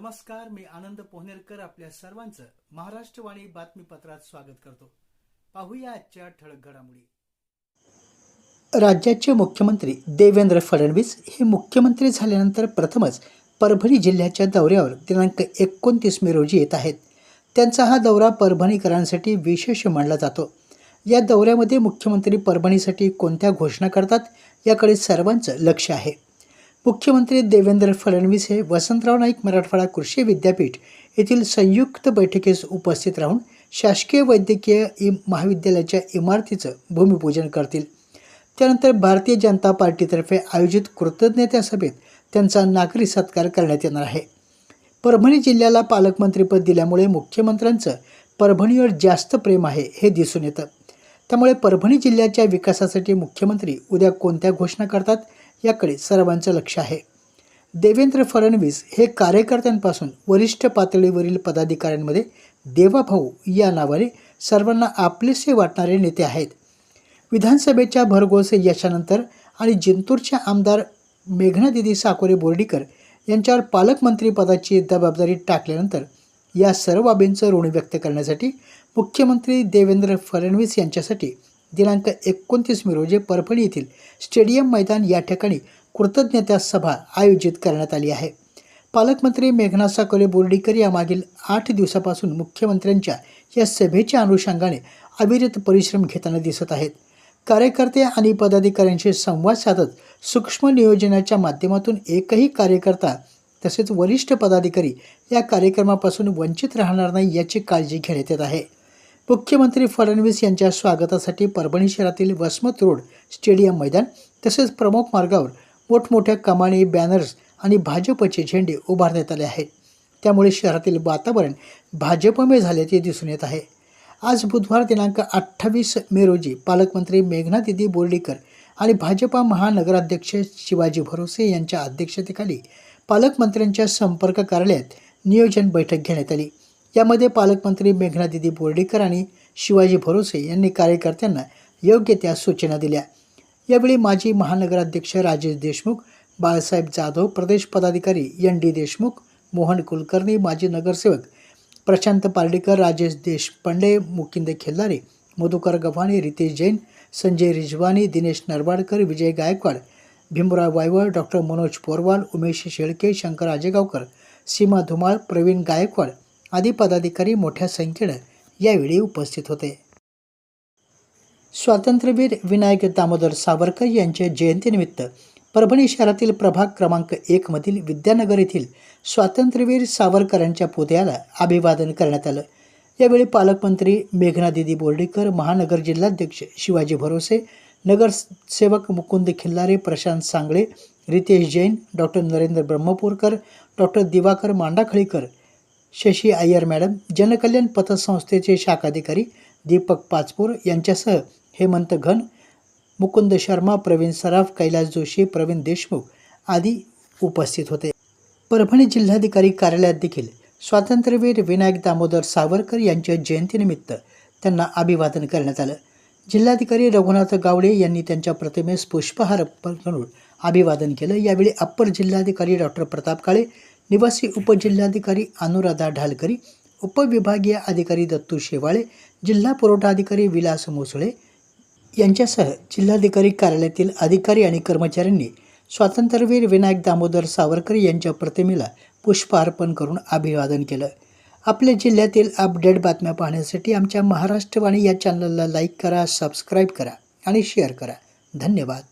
नमस्कार मी आनंद पोहनेरकर आपल्या सर्वांचं महाराष्ट्रवाणी बातमीपत्रात स्वागत करतो. पाहूया आजच्या ठळक घडामोडी. राज्याचे मुख्यमंत्री देवेंद्र फडणवीस हे मुख्यमंत्री झाल्यानंतर प्रथमच परभणी जिल्ह्याच्या दौऱ्यावर दिनांक एकोणतीस मे रोजी येत आहेत. त्यांचा हा दौरा परभणीकरांसाठी विशेष मानला जातो. या दौऱ्यामध्ये मुख्यमंत्री परभणीसाठी कोणत्या घोषणा करतात याकडे सर्वांचं लक्ष आहे. मुख्यमंत्री देवेंद्र फडणवीस हे वसंतराव नाईक मराठवाडा कृषी विद्यापीठ येथील संयुक्त बैठकीस उपस्थित राहून शासकीय वैद्यकीय इ महाविद्यालयाच्या इमारतीचं भूमिपूजन करतील. त्यानंतर भारतीय जनता पार्टीतर्फे आयोजित कृतज्ञता सभेत त्यांचा नागरी सत्कार करण्यात येणार आहे. परभणी जिल्ह्याला पालकमंत्रीपद दिल्यामुळे मुख्यमंत्र्यांचं परभणीवर जास्त प्रेम आहे हे दिसून येतं. त्यामुळे परभणी जिल्ह्याच्या विकासासाठी मुख्यमंत्री उद्या कोणत्या घोषणा करतात याकडे सर्वांचं लक्ष आहे. देवेंद्र फडणवीस हे कार्यकर्त्यांपासून वरिष्ठ पातळीवरील पदाधिकाऱ्यांमध्ये देवाभाऊ या नावाने सर्वांना आपलेसे वाटणारे नेते आहेत. विधानसभेच्या भरघोस यशानंतर आणि जिंतूरच्या आमदार मेघनादिदी साकोरे बोर्डीकर यांच्यावर पालकमंत्रीपदाची जबाबदारी टाकल्यानंतर या सर्व बाबींचं ऋण व्यक्त करण्यासाठी मुख्यमंत्री देवेंद्र फडणवीस यांच्यासाठी दिनांक एकोणतीस मे रोजी परभणी येथील स्टेडियम मैदान या ठिकाणी कृतज्ञता सभा आयोजित करण्यात आली आहे. पालकमंत्री मेघना साकोले बोर्डीकर या मागील आठ दिवसापासून मुख्यमंत्र्यांच्या या सभेच्या अनुषंगाने अविरत परिश्रम घेताना दिसत आहेत. कार्यकर्ते आणि पदाधिकाऱ्यांशी संवाद साधत सूक्ष्म नियोजनाच्या माध्यमातून एकही कार्यकर्ता तसेच वरिष्ठ पदाधिकारी या कार्यक्रमापासून वंचित राहणार नाही याची काळजी घेण्यात येत आहे. मुख्यमंत्री फडणवीस यांच्या स्वागतासाठी परभणी शहरातील वसमत रोड स्टेडियम मैदान तसेच प्रमुख मार्गावर मोठमोठ्या कमानी बॅनर्स आणि भाजपचे झेंडे उभारण्यात आले आहेत. त्यामुळे शहरातील वातावरण भाजपमय झाल्याचे दिसून येत आहे. आज बुधवार दिनांक अठ्ठावीस मे रोजी पालकमंत्री मेघनादिदी बोर्डीकर आणि भाजपा महानगराध्यक्ष शिवाजी भरोसे यांच्या अध्यक्षतेखाली पालकमंत्र्यांच्या संपर्क कार्यालयात नियोजन बैठक घेण्यात आली. यामध्ये पालकमंत्री मेघनादिदी बोर्डीकर आणि शिवाजी भरोसे यांनी कार्यकर्त्यांना योग्य त्या सूचना दिल्या. यावेळी माजी महानगराध्यक्ष राजेश देशमुख बाळासाहेब जाधव प्रदेश पदाधिकारी एन डी देशमुख मोहन कुलकर्णी माजी नगरसेवक प्रशांत पार्डीकर राजेश देशपांडे मुकिंद खिल्लारे मधुकर गव्हाणे रितेश जैन संजय रिजवानी दिनेश नरवाडकर विजय गायकवाड भीमराव वायवळ डॉक्टर मनोज पोरवाल उमेश शेळके शंकर आजेगावकर सीमा धुमाळ प्रवीण गायकवाड आदी पदाधिकारी मोठ्या संख्येनं यावेळी उपस्थित होते. स्वातंत्र्यवीर विनायक दामोदर सावरकर यांच्या जयंतीनिमित्त परभणी शहरातील प्रभाग क्रमांक एकमधील विद्यानगर येथील स्वातंत्र्यवीर सावरकरांच्या पुतळ्याला अभिवादन करण्यात आलं. यावेळी पालकमंत्री मेघनादिदी बोर्डीकर महानगर जिल्हाध्यक्ष शिवाजी भरोसे नगरसेवक Mukund Khillare Prashant Sangle Ritesh Jain doctor Narendra Brahmapurkar doctor Diwakar Mandakhalikar Shashi Iyer madam Jankalyan पतसंस्थेचे शाखाधिकारी Deepak Pachpur यांच्यासह हेमंत घन मुकुंद शर्मा प्रवीण सराफ कैलास जोशी प्रवीण देशमुख आदी उपस्थित होते. परभणी जिल्हाधिकारी कार्यालयात देखील स्वातंत्र्यवीर विनायक दामोदर सावरकर यांच्या जयंतीनिमित्त त्यांना अभिवादन करण्यात आलं. जिल्हाधिकारी रघुनाथ गावडे यांनी त्यांच्या प्रतिमेस पुष्पहार अर्पण करून अभिवादन केलं. यावेळी अप्पर जिल्हाधिकारी डॉक्टर प्रताप काळे निवासी उपजिल्हाधिकारी अनुराधा ढालकरी उपविभागीय अधिकारी दत्तू शेवाळे जिल्हा पुरवठा अधिकारी विलास मोसळे यांच्यासह जिल्हाधिकारी कार्यालयातील अधिकारी आणि कर्मचाऱ्यांनी स्वातंत्र्यवीर विनायक दामोदर सावरकर यांच्या प्रतिमेला पुष्प अर्पण करून अभिवादन केलं. आपल्या जिल्ह्यातील अपडेट बातम्या पाहण्यासाठी आमच्या महाराष्ट्रवाणी या चॅनलला लाईक करा सबस्क्राईब करा आणि शेअर करा. धन्यवाद.